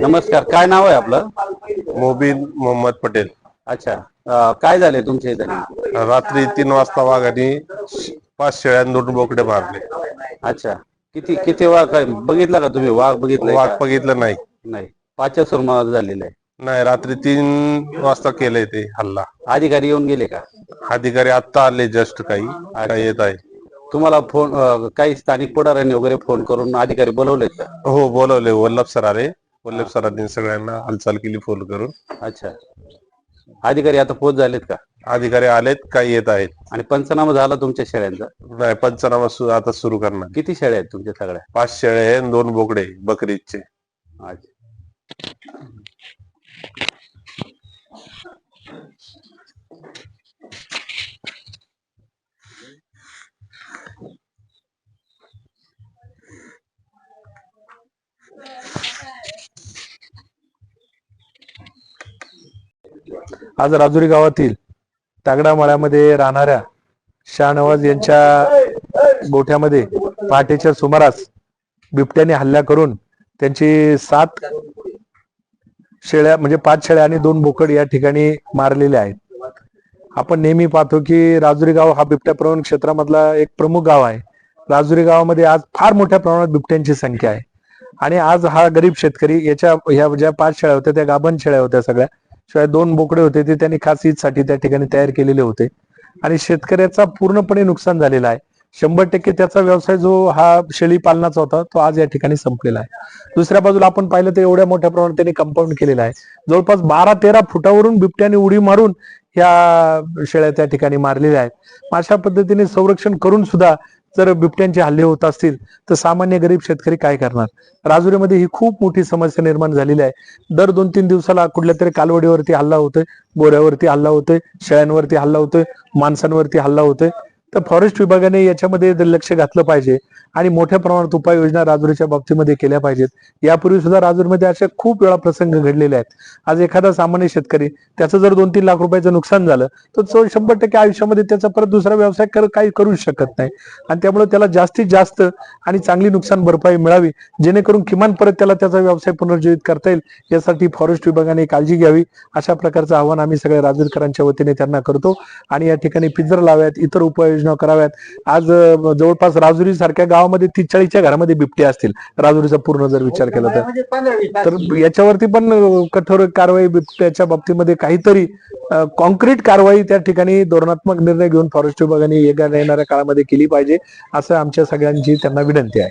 नमस्कार काय नाव आहे आपलं? मोबिन मोहम्मद पटेल. अच्छा अं, काय झाले तुमच्या इथे? रात्री तीन वाजता वाघाने पाच शेळ्या आणि दोन बोकडे मारले. अच्छा किती किती वाघ काय बघितला का तुम्ही वाघ बघितला वाघ बघितलं नाही. नाही पाचच्या सुरमावर झालेलं आहे. नाही रात्री तीन वाजता केलंय ते हल्ला. अधिकारी येऊन गेले का? अधिकारी आता आले जस्ट काही काही येत आहे. तुम्हाला फोन अं, काही स्थानिक पुढाऱ्यांनी वगैरे फोन करून अधिकारी बोलवलेत का? हो बोलवले वल्लभ सर आले वल्लभ सरांनी सगळ्यांना हालचाल केली फोन करून. अच्छा. अधिकारी आता पोच झालेत का? अधिकारी आलेत काही येत आहेत. आणि पंचनामा झाला तुमच्या शेळ्यांचा? नाही पंचनामा सु- आता सुरू करणार. किती शेळ्या आहेत तुमच्या सगळ्या? पाच शेळे आहे आणि दोन बोकडे बकरीचे. अच्छा. आज राजुरी गावातील तागडा मळ्यामध्ये राहणाऱ्या शाहनवाज यांच्या गोठ्यामध्ये पहाटेच्या सुमारास बिबट्याने हल्ला करून त्यांची सात शेळ्या म्हणजे पाच शेळ्या आणि दोन बोकड या ठिकाणी मारलेल्या आहेत. आपण नेहमी पाहतो की राजुरी गाव हा बिबट्या प्रवण क्षेत्रामधला एक प्रमुख गाव आहे. राजुरी गावामध्ये आज फार मोठ्या प्रमाणात बिबट्यांची संख्या आहे. आणि आज हा गरीब शेतकरी याच्या ह्या ज्या पाच शेळ्या होत्या त्या गाभण शेळ्या होत्या सगळ्या शिवाय दोन बोकडे होते ते त्यांनी खास ईदसाठी त्या ठिकाणी तयार केलेले होते. आणि शेतकऱ्याचा पूर्णपणे नुकसान झालेला आहे. शंभर टक्के त्याचा व्यवसाय जो हा शेळी पालनाचा होता तो आज या ठिकाणी संपलेला आहे. दुसऱ्या बाजूला आपण पाहिलं तर एवढ्या मोठ्या प्रमाणात त्यांनी कंपाऊंड केलेलं आहे. जवळपास बारा तेरा फुटावरून बिबट्याने उडी मारून या शेळ्या त्या ठिकाणी मारलेल्या आहेत. अशा पद्धतीने संरक्षण करून सुद्धा जर बिबट्यांचे हल्ले होत असतील तर सामान्य गरीब शेतकरी काय करणार? राजुरीमध्ये ही खूप मोठी समस्या निर्माण झालेली आहे. दर दोन तीन दिवसाला कुठल्या तरी कालवडीवरती हल्ला होतोय गोऱ्यावरती हल्ला होतोय शेळ्यांवरती हल्ला होतोय माणसांवरती हल्ला होतोय. तर फॉरेस्ट विभागाने याच्यामध्ये लक्ष घातलं पाहिजे आणि मोठ्या प्रमाणात उपाययोजना राजुरीच्या बाबतीमध्ये केल्या पाहिजेत. यापूर्वी सुद्धा राजूरमध्ये असे खूप वेळा प्रसंग घडलेले आहेत. आज एखादा सामान्य शेतकरी त्याचं जर दोन तीन लाख रुपयाचं नुकसान झालं तर तो शंभर टक्के आयुष्यामध्ये त्याचा परत दुसरा व्यवसाय कर काही करू शकत नाही. आणि त्यामुळे त्याला जास्तीत जास्त आणि चांगली नुकसान भरपाई मिळावी जेणेकरून किमान परत त्याला त्याचा व्यवसाय पुनर्जीवित करता येईल यासाठी फॉरेस्ट विभागाने काळजी घ्यावी. अशा प्रकारचं आव्हान आम्ही सगळ्या राजूरकरांच्या वतीने त्यांना करतो. आणि या ठिकाणी पिंजर लाव्यात इतर उपाय उपाययोजना कराव्यात. आज जवळपास राजुरी सारख्या गावामध्ये तीस चाळीसच्या घरामध्ये बिबटे असतील. राजुरीचा पूर्ण जर विचार केला तर. तर याच्यावरती पण कठोर कारवाई बिबट्याच्या बाबतीमध्ये काहीतरी कॉन्क्रीट कारवाई त्या ठिकाणी धोरणात्मक निर्णय घेऊन फॉरेस्ट विभागाने येणाऱ्या येणाऱ्या काळामध्ये केली पाहिजे असं आमच्या सगळ्यांची त्यांना विनंती आहे.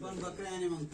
पण बकऱ्या आणि मग